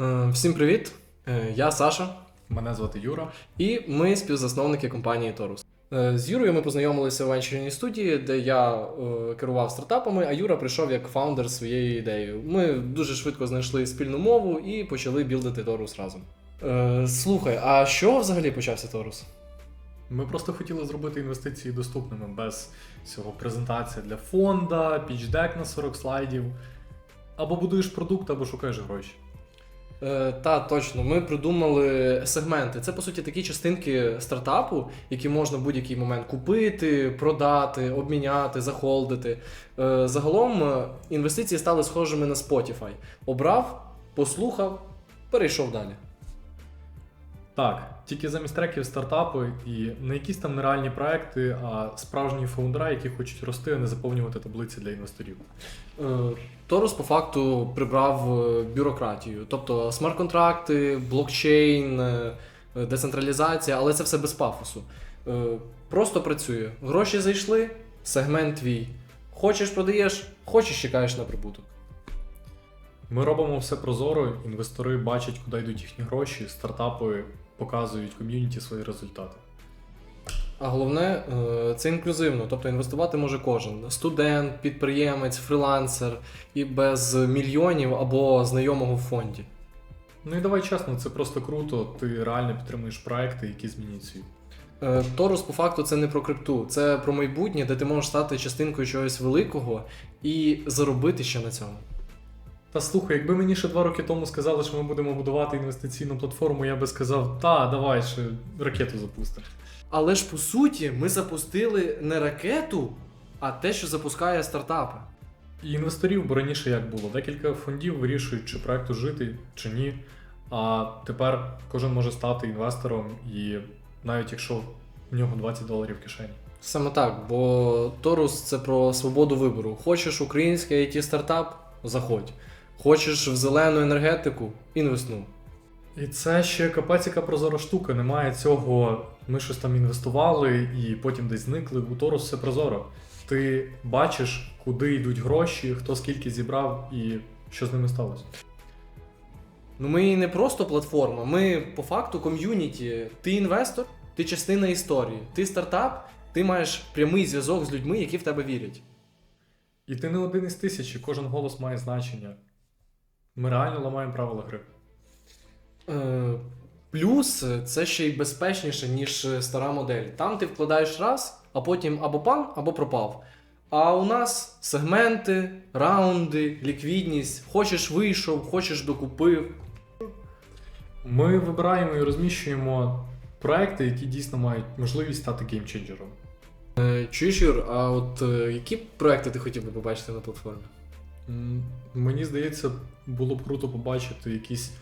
Е, Всім привіт! Е, Я Саша, Мене звати Юра. і ми співзасновники компанії Торус. Е, З Юрою ми познайомилися в венчурній студії, де я керував стартапами, а Юра прийшов як фаундер своєю ідеєю. Ми дуже швидко знайшли спільну мову і почали білдити Торус разом. Слухай, а з чого взагалі почався Торус? Ми просто хотіли зробити інвестиції доступними без цього презентація для фонда, пічдек на 40 слайдів. Або будуєш продукт, або шукаєш гроші. Е, та, точно, ми придумали сегменти. Це по суті такі частинки стартапу, які можна в будь-який момент купити, продати, обміняти, захолдити. Е, загалом е, інвестиції стали схожими на Spotify. Обрав, послухав, перейшов далі. Так, тільки замість треків стартапи і не якісь там нереальні проекти, а справжні фаундера, які хочуть рости, а не заповнювати таблиці для інвесторів. Е, Торус по факту прибрав е, бюрократію, тобто смарт-контракти, блокчейн, е, децентралізація, але це все без пафосу. Просто працює. Гроші зайшли, сегмент твій. Хочеш продаєш, хочеш чекаєш на прибуток. Ми робимо все прозоро, інвестори бачать, куди йдуть їхні гроші, стартапи показують ком'юніті свої результати. А головне, е, це інклюзивно, тобто інвестувати може кожен: студент, підприємець, фрилансер і без мільйонів або знайомого в фонді. Ну і давай чесно, це просто круто. Ти реально підтримуєш проекти, які змінюють світ. Е, Торус по факту це не про крипту, це про майбутнє, де ти можеш стати частинкою чогось великого і заробити ще на цьому. Та слухай, якби мені ще два роки тому сказали, що ми будемо будувати інвестиційну платформу, я би сказав, та давай ще ракету запустимо. Але ж по суті, ми запустили не ракету, а те, що запускає стартапи. І інвесторів, бо раніше як було, декілька фондів вирішують, чи проекту жити, чи ні. А тепер кожен може стати інвестором, і навіть якщо в нього 20 доларів в кишені. Саме так, бо Торус це про свободу вибору. Хочеш український it стартап заходь. Хочеш в зелену енергетику інвестнув. І це ще капець, яка прозора штука. Немає цього. Ми щось там інвестували і потім десь зникли. У Торус все прозоро. Ти бачиш, куди йдуть гроші, хто скільки зібрав і що з ними сталося. Ну ми не просто платформа, ми по факту ком'юніті. Ти інвестор, ти частина історії. Ти стартап, ти маєш прямий зв'язок з людьми, які в тебе вірять. І ти не один із тисячі, кожен голос має значення. Ми реально ламаємо правила гри. Е, плюс це ще й безпечніше, ніж стара модель. Там ти вкладаєш раз, а потім або пан, або пропав. А у нас сегменти, раунди, ліквідність. Хочеш вийшов, хочеш докупив. Ми вибираємо і розміщуємо проекти, які дійсно мають можливість стати геймченджером. Е, Чуєш, Юр, а от е, які проекти ти хотів би побачити на платформі? Мені здається, було б круто побачити якісь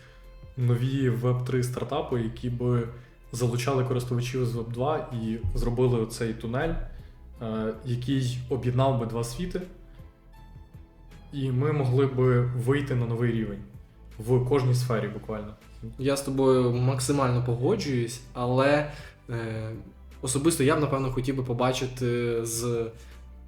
нові Web3 стартапи, які би залучали користувачів з Web2 і зробили цей тунель, е, який об'єднав би два світи. І ми могли би вийти на новий рівень в кожній сфері буквально. Я з тобою максимально погоджуюсь, але е, особисто я б напевно хотів би побачити з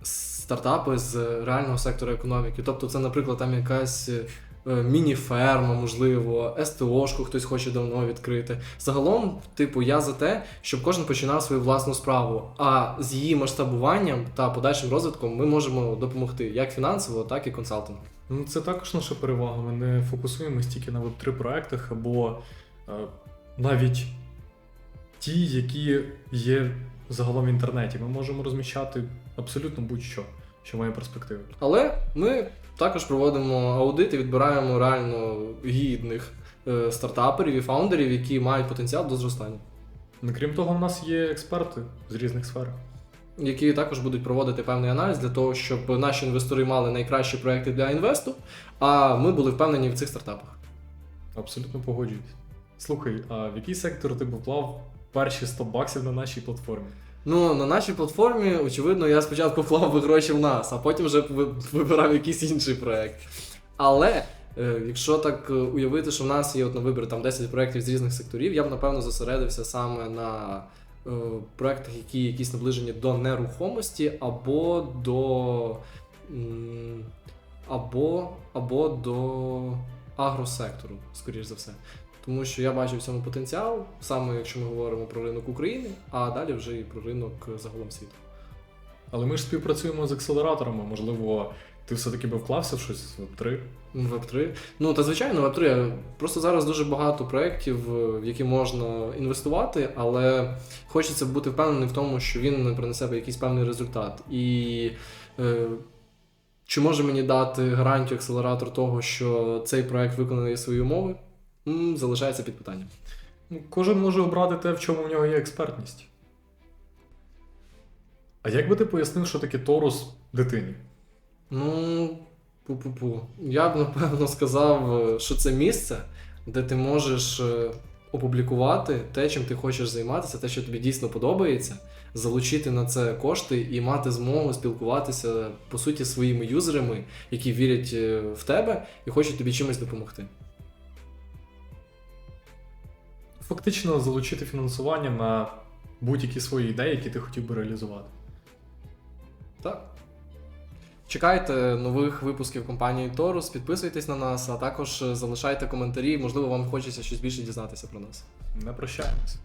з стартапи з реального сектору економіки. Тобто, це, наприклад, там якась е, міні-ферма, можливо, СТОшку хтось хоче давно відкрити. Загалом, типу, я за те, щоб кожен починав свою власну справу. А з її масштабуванням та подальшим розвитком ми можемо допомогти як фінансово, так і консалтингом. Ну, це також наша перевага. Ми не фокусуємось тільки на Web3 проектах або е, навіть ті, які є загалом в інтернеті. Ми можемо розміщати абсолютно будь-що, що має перспективи. Але ми також проводимо аудит і відбираємо реально гідних е, стартаперів і фаундерів, які мають потенціал до зростання, Ну, Крім того, в нас є експерти з різних сфер. які також будуть проводити певний аналіз для того, щоб наші інвестори мали найкращі проекти для інвесту, а ми були впевнені в цих стартапах. Абсолютно погоджуюсь. Слухай, а в який сектор ти б вклав перші 100 баксів на нашій платформі? Ну, на нашій платформі, очевидно, я спочатку вклав би гроші в нас, а потім вже вибирав якийсь інший проект. Але е, якщо так е, уявити, що в нас є от на вибір там 10 проєктів з різних секторів, я б напевно зосередився саме на е, проєктах, які якісь наближені до нерухомості або до. або, або до агросектору, скоріш за все. Тому що я бачу в цьому потенціал, саме якщо ми говоримо про ринок України, а далі вже і про ринок загалом світу. Але ми ж співпрацюємо з акселераторами. Можливо, ти все-таки би вклався в щось з Web3. Web3. Ну та звичайно, Web3. Просто зараз дуже багато проєктів, е, в які можна інвестувати, але хочеться бути впевненим в тому, що він принесе якийсь певний результат. І е, чи може мені дати гарантію акселератор того, що цей проект виконає свої умови? Залишається під питанням. Ну, Кожен може обрати те, в чому в нього є експертність. А як би ти пояснив, що таке Торус дитині? Ну, пу-пу-пу. Я б напевно сказав, е, що це місце, де ти можеш е, опублікувати те, чим ти хочеш займатися, те, що тобі дійсно подобається, залучити на це кошти і мати змогу спілкуватися по суті своїми юзерами, які вірять е, в тебе і хочуть тобі чимось допомогти. Фактично залучити фінансування на будь-які свої ідеї, які ти хотів би реалізувати. Так. Чекайте нових випусків компанії Торус, підписуйтесь на нас, а також залишайте коментарі. Можливо, вам хочеться щось більше дізнатися про нас. Не прощаємось.